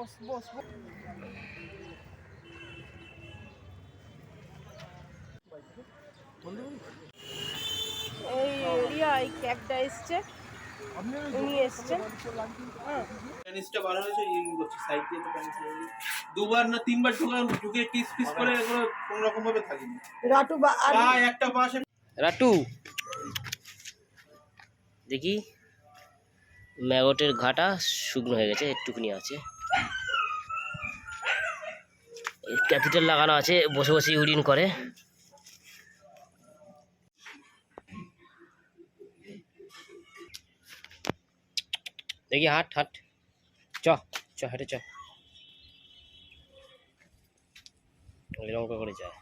বস বস। এই এরিয়া এই ক্যাবটা এসছে। উনি এসছেন। হ্যাঁ। প্যানিসটা বার হয়েছে ইন করছে সাইড দিয়ে তো প্যানিস দুবার না তিনবার ঢুকে ঢুকে কিস পিস করে এগুলো কোনো রকম ভাবে থাকেনি। রাটু বা একটা পাশে রাটু। দেখি ম্যাগটের ঘাটা শুকনো হয়ে গেছে একটুখানি আছে। ক্যাপিটাল লাগানো আছে, বসে বসে ইউরিন করে। দেখি, হাট হাট। চ চ, হেঁটে চ। লঙ্কা করে যায়।